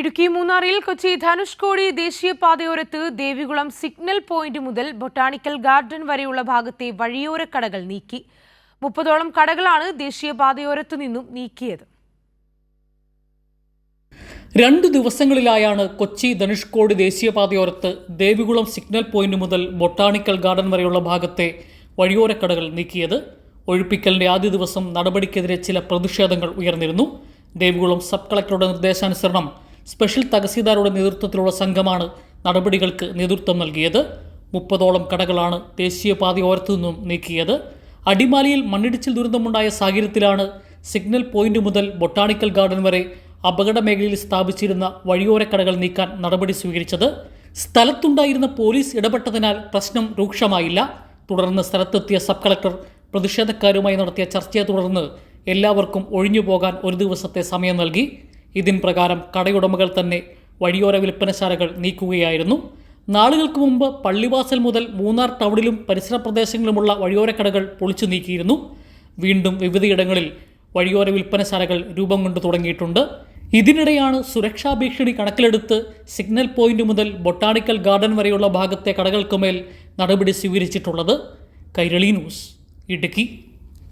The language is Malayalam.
ഇടുക്കി മൂന്നാറിൽ കൊച്ചി ധനുഷ്കോടി ദേശീയപാതയോരത്ത് ദേവികുളം സിഗ്നൽ പോയിന്റ് മുതൽ ബൊട്ടാണിക്കൽ ഗാർഡൻ വരെയുള്ള ഭാഗത്തെ വഴിയോര കടകൾ നീക്കി. മുപ്പതോളം കടകളാണ് ദേശീയപാതയോരത്ത് നിന്നും നീക്കിയത്. രണ്ട് ദിവസങ്ങളിലായാണ് കൊച്ചി ധനുഷ്കോടി ദേശീയപാതയോരത്ത് ദേവികുളം സിഗ്നൽ പോയിന്റ് മുതൽ ബൊട്ടാണിക്കൽ ഗാർഡൻ വരെയുള്ള ഭാഗത്തെ വഴിയോര കടകൾ നീക്കിയത്. ഒഴിപ്പിക്കലിന്റെ ആദ്യ ദിവസം നടപടിക്കെതിരെ ചില പ്രതിഷേധങ്ങൾ ഉയർന്നിരുന്നു. ദേവികുളം സബ് കളക്ടറുടെ നിർദ്ദേശാനുസരണം സ്പെഷ്യൽ തഹസീൽദാരുടെ നേതൃത്വത്തിലുള്ള സംഘമാണ് നടപടികൾക്ക് നേതൃത്വം നൽകിയത്. മുപ്പതോളം കടകളാണ് ദേശീയപാതയോരത്തു നിന്നും നീക്കിയത്. അടിമാലിയിൽ മണ്ണിടിച്ചിൽ ദുരന്തമുണ്ടായ സാഹചര്യത്തിലാണ് സിഗ്നൽ പോയിന്റ് മുതൽ ബൊട്ടാണിക്കൽ ഗാർഡൻ വരെ അപകട മേഖലയിൽ സ്ഥാപിച്ചിരുന്ന വഴിയോര കടകൾ നീക്കാൻ നടപടി സ്വീകരിച്ചത്. സ്ഥലത്തുണ്ടായിരുന്ന പോലീസ് ഇടപെട്ടതിനാൽ പ്രശ്നം രൂക്ഷമായില്ല. തുടർന്ന് സ്ഥലത്തെത്തിയ സബ് കളക്ടർ പ്രതിഷേധക്കാരുമായി നടത്തിയ ചർച്ചയെ തുടർന്ന് എല്ലാവർക്കും ഒഴിഞ്ഞു പോകാൻ ഒരു ദിവസത്തെ സമയം നൽകി. ഇതിൻ പ്രകാരം കടയുടമകൾ തന്നെ വഴിയോര വിൽപ്പനശാലകൾ നീക്കുകയായിരുന്നു. നാളുകൾക്ക് മുമ്പ് പള്ളിവാസൽ മുതൽ മൂന്നാർ ടൗണിലും പരിസര പ്രദേശങ്ങളിലുമുള്ള വഴിയോര കടകൾ പൊളിച്ചു നീക്കിയിരുന്നു. വീണ്ടും വിവിധയിടങ്ങളിൽ വഴിയോര വിൽപ്പനശാലകൾ രൂപം കൊണ്ടു തുടങ്ങിയിട്ടുണ്ട്. ഇതിനിടെയാണ് സുരക്ഷാ ഭീഷണി കണക്കിലെടുത്ത് സിഗ്നൽ പോയിന്റ് മുതൽ ബൊട്ടാണിക്കൽ ഗാർഡൻ വരെയുള്ള ഭാഗത്തെ കടകൾക്കുമേൽ നടപടി സ്വീകരിച്ചിട്ടുള്ളത്. കൈരളി ന്യൂസ് ഇടുക്കി.